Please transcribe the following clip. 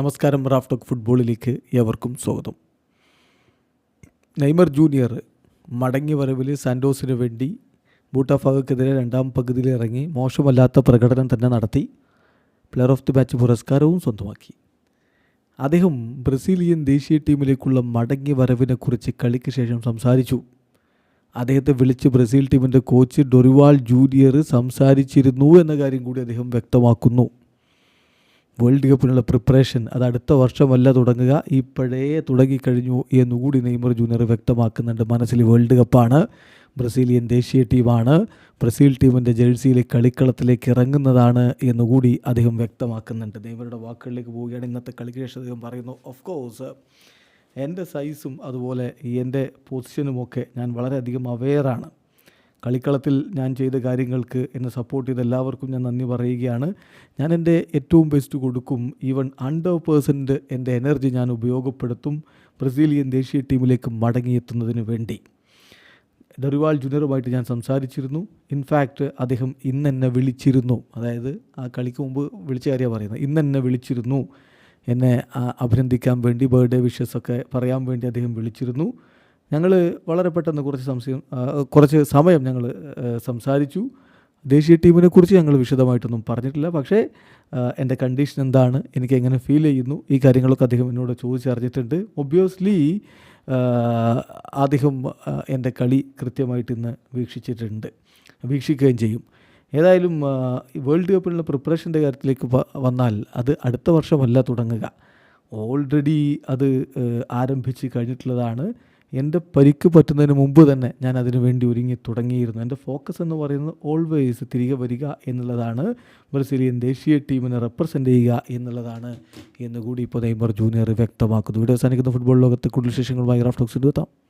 നമസ്കാരം Raf talk ഫുട്ബോളിലേക്ക് ഏവർക്കും സ്വാഗതം. നെയ്മർ ജൂനിയർ മടങ്ങി വരവിൽ സാൻഡോസിന് വേണ്ടി ബൂട്ടാഫാഗക്കെതിരെ രണ്ടാം പകുതിയിൽ ഇറങ്ങി മോശമല്ലാത്ത പ്രകടനം തന്നെ നടത്തി. പ്ലെയർ ഓഫ് ദി മാച്ച് പുരസ്കാരവും സ്വന്തമാക്കി. അദ്ദേഹം ബ്രസീലിയൻ ദേശീയ ടീമിലേക്കുള്ള മടങ്ങി വരവിനെക്കുറിച്ച് കളിക്ക് ശേഷം സംസാരിച്ചു. അദ്ദേഹത്തെ വിളിച്ച് ബ്രസീൽ ടീമിന്റെ കോച്ച് ഡൊറിവാൾ ജൂനിയർ സംസാരിച്ചിരുന്നു എന്ന കാര്യം കൂടി അദ്ദേഹം വ്യക്തമാക്കുന്നു. വേൾഡ് കപ്പിനുള്ള പ്രിപ്പറേഷൻ അത് അടുത്ത വർഷമല്ല തുടങ്ങുക ഇപ്പോഴേ തുടങ്ങിക്കഴിഞ്ഞു എന്നുകൂടി നെയ്മർ ജൂനിയർ വ്യക്തമാക്കുന്നുണ്ട്. മനസ്സിൽ വേൾഡ് കപ്പാണ് ബ്രസീലിയൻ ദേശീയ ടീമാണ് ബ്രസീൽ ടീമിന്റെ ജേഴ്സിയിലെ കളിക്കളത്തിലേക്ക് ഇറങ്ങുന്നതാണ് എന്നുകൂടി അദ്ദേഹം വ്യക്തമാക്കുന്നുണ്ട്. നെയ്മറുടെ വാക്കുകളിലേക്ക് പോവുകയാണ് ഇന്നത്തെ കളിക്ക് ശേഷം അദ്ദേഹം പറയുന്നു ഓഫ് കോഴ്സ് എന്റെ സൈസും അതുപോലെ എന്റെ പൊസിഷനുമൊക്കെ ഞാൻ വളരെയധികം അവെയറാണ് കളിക്കളത്തിൽ ഞാൻ ചെയ്ത കാര്യങ്ങൾക്ക് എന്നെ സപ്പോർട്ട് ചെയ്ത എല്ലാവർക്കും ഞാൻ നന്ദി പറയുകയാണ്. ഞാൻ എന്റെ ഏറ്റവും ബെസ്റ്റ് കൊടുക്കും. ഈവൻ ഹൺഡ്രഡ് പേഴ്സന്റ് എന്റെ എനർജി ഞാൻ ഉപയോഗപ്പെടുത്തും. ബ്രസീലിയൻ ദേശീയ ടീമിലേക്ക് മടങ്ങിയെത്തുന്നതിന് വേണ്ടി. ഡെറിവാൾ ജൂനിയറുമായിട്ട് ഞാൻ സംസാരിച്ചിരുന്നു. ഇൻഫാക്റ്റ് അദ്ദേഹം ഇന്നെന്നെ വിളിച്ചിരുന്നു. അതായത് ആ കളിക്ക് മുമ്പ് വിളിച്ച കാര്യമാണ് പറയുന്നത്. ഇന്നെന്നെ വിളിച്ചിരുന്നു. എന്നെ അഭിനന്ദിക്കാൻ വേണ്ടി ബർത്ത്ഡേ വിഷസ് ഒക്കെ പറയാൻ വേണ്ടി അദ്ദേഹം വിളിച്ചിരുന്നു. ഞങ്ങൾ വളരെ പെട്ടെന്ന് കുറച്ച് സംശയം കുറച്ച് സമയം ഞങ്ങൾ സംസാരിച്ചു. ദേശീയ ടീമിനെ കുറിച്ച് ഞങ്ങൾ വിശദമായിട്ടൊന്നും പറഞ്ഞിട്ടില്ല. പക്ഷേ എന്റെ കണ്ടീഷൻ എന്താണ് എനിക്ക് എങ്ങനെ ഫീൽ ചെയ്യുന്നു ഈ കാര്യങ്ങളൊക്കെ അദ്ദേഹം എന്നോട് ചോദിച്ചറിഞ്ഞിട്ടുണ്ട്. ഒബ്വിയസ്ലി അദ്ദേഹം എന്റെ കളി കൃത്യമായിട്ട് ഇന്ന് വീക്ഷിച്ചിട്ടുണ്ട് വീക്ഷിക്കുകയും ചെയ്യും. ഏതായാലും വേൾഡ് കപ്പിനുള്ള പ്രിപ്പറേഷന്റെ കാര്യത്തിലേക്ക് വന്നാൽ അത് അടുത്ത വർഷമല്ല തുടങ്ങുക. ഓൾറെഡി അത് ആരംഭിച്ച് കഴിഞ്ഞിട്ടുള്ളതാണ്. എന്റെ പരിക്ക് പറ്റുന്നതിന് മുമ്പ് തന്നെ ഞാൻ അതിനു വേണ്ടി ഒരുങ്ങി തുടങ്ങിയിരുന്നു. എന്റെ ഫോക്കസ് എന്ന് പറയുന്നത് ഓൾവേസ് തിരികെ വരിക എന്നുള്ളതാണ്. ബ്രസീലിയൻ ദേശീയ ടീമിനെ റെപ്രസെന്റ് ചെയ്യുക എന്നുള്ളതാണ് എന്നുകൂടി ഇപ്പോൾ നെയ്മർ ജൂനിയർ വ്യക്തമാക്കുന്നു. വീഡിയോ അവസാനിക്കുന്ന. ഫുട്ബോൾ ലോകത്തെ കൂടുതൽ വിശേഷങ്ങളുമായി റാഫ്റ്റോക്സ് എത്താം.